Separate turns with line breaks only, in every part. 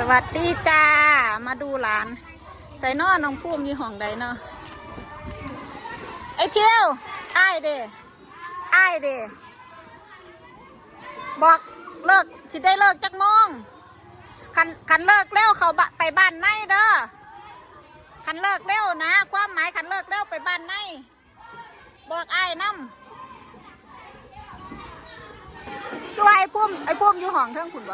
สวัสดีจ้า มาดูหลาน ใส่นอน้องพุ่มอยู่ห้องใดเนาะไอเที่ยวไอ้เด้อ้เดบอกเลิกสิได้เลิกจักโมงคันคันเลิกเร็วเขาบะไปบ้านในเด้อคันเลิกเร็วนะ ความหมายคันเลิกเร็วไปบ้านในบอกไอ้น้ำดูไอ้พุ่มไอ้พุ่มอยู่ห้องเทิงคุณว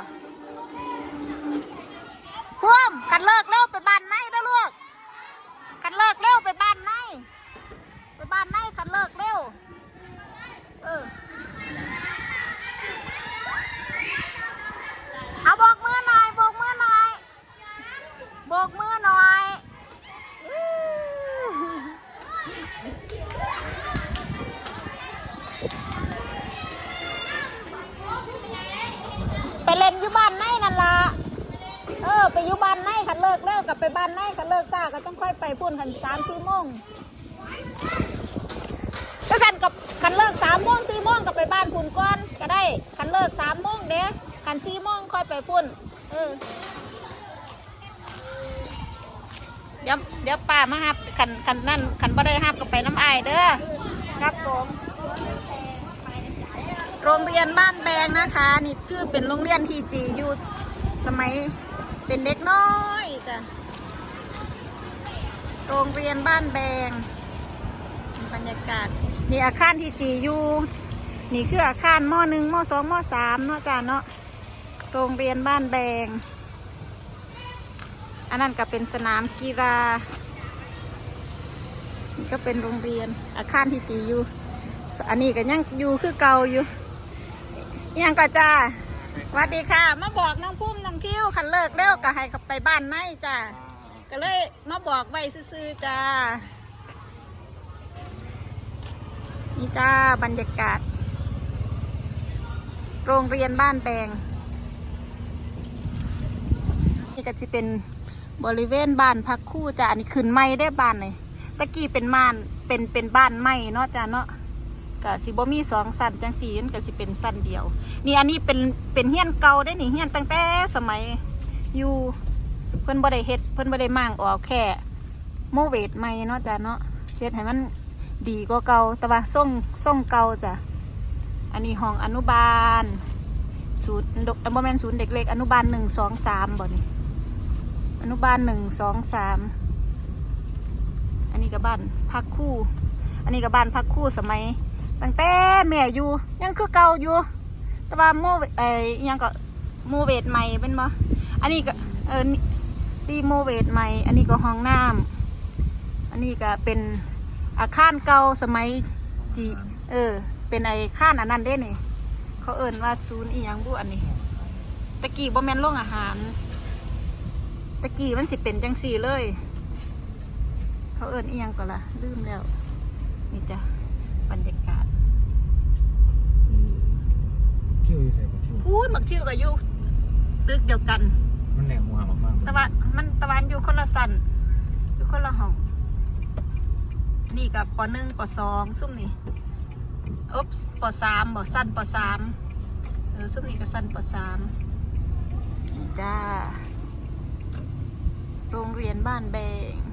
พุ่มกันเลิกเร็วไปบ้านในเด้อลูกกันเลิกเร็วไปบ้านในไปบ้านในกันเลิกเร็วเออเอาโบกมือหน่อยโบกมือหน่อยโบกมือหน่อยไปเล่นอยู่บ้านในนั่นล่ะ ไปอยู่บ้านในคันเลิกเลิกกับไปบ้านในคันเลิกซ่าก็ต้องค่อยไปพุ่นคันสามสี่โมงก็กันกับคันเลิกสามโมงสี่โมงกับไปบ้านพุ่นก่อนก็ได้คันเลิกสามโมงเด้คันสี่โมงค่อยไปพุ่นเออเดี๋ยวเดี๋ยวป้ามาฮับคันคันนั่นคันบ่ได้ฮับก็ไปน้ำอายเด้อครับผมโรงเรียนบ้านแบงนะคะ นี่คือเป็นโรงเรียนที่จีอยู่สมัย เป็นเด็กน้อยจ้ะโรงเรียนบ้านแบง บรรยากาศ นี่อาคารที่จีอยู่นี่คืออาคารมอหนึ่งมอสองมอสามเนาะจ้ะเนาะโรงเรียนบ้านแบง อันนั้นก็เป็นสนามกีฬานี่ก็เป็นโรงเรียนอาคารที่จีอยู่ อันนี้ก็ยังอยู่คือเก่าอยู่ยังก็จ้า สวัสดีค่ะ มาบอกน้องพุ่มน้องคิ้วคันเลิกเร็วก็ให้เขาไปบ้านในจ้าก็เลยมาบอกไว้ซื่อๆจ้านี่จ้าบรรยากาศ โรงเรียนบ้านแปงนี่ก็จะเป็นบริเวณบ้านพักคู่จ้าอันนี้ขึ้นไม้ได้บ้านเลยตะกี้เป็นบ้านเป็นเป็นบ้านไม้เนาะจ้าเนาะ ก็สิบ่มีสองสันจังสี่นั่นก็สิเป็นสันเดียว นี่อันนี้เป็นเป็นเฮียนเก่าได้นี่เฮียนตั้งแต่สมัยอยู่เพิ่นบ่ได้เฮ็ดเพิ่นบ่ได้มั่างออกแค่โมเวทใหม่เนาะจ้ะเนาะเฮ็ดให้มันดีกว่าเก่าแต่ว่าส่งส่งเก่าจ้ะอันนี้ห้องอนุบาลศูนย์ดบ่แม่นศูนย์เด็กเล็กอนุบาลหนึ่งสองสามบ่นี่อนุบาลหนึ่งสองสามอันนี้ก็บบ้านพักคู่ อันนี้ก็บ้านพักคู่สมัย ตั้งแต่แม่อยู่ ยังคือเก่าอยู่ แต่ว่าโมเอ้ยยังก็โมเวทใหม่เป็นบ่อันนี้ก็เออนี่ตีโมเวทใหม่ อันนี้ก็ห้องน้ำอันนี้ก็เป็นอาคารเก่าสมัยจีเออ เป็นไอ้ข้านอันนั้นเด้นี่เขาเอิ่นว่าศูนย์อีหยังบุอันนี้ตะกี้บ่แมนโรงอาหารตะกี้มันสิเป็นจังสี่เลย เขาเอิ่นอีหยังก็ละลืมแล้วนี่จ้ะ บรรยากาศนี่
คิวอยู่ใส่ปะคิว
พูดมักทิวกับ อยู่ตึกเดียวกัน
มันแหนงหัวมาก
ตะวันมันตะวันอยู่คนละสันอยู่คนละห้องนี่กับปหนึ่งปสองซุ่มนี่อุ๊บปสามบ่สั้นปสามเออซุ่มนี่ก็สั้นปสามนี่จ้า โรงเรียนบ้านแบง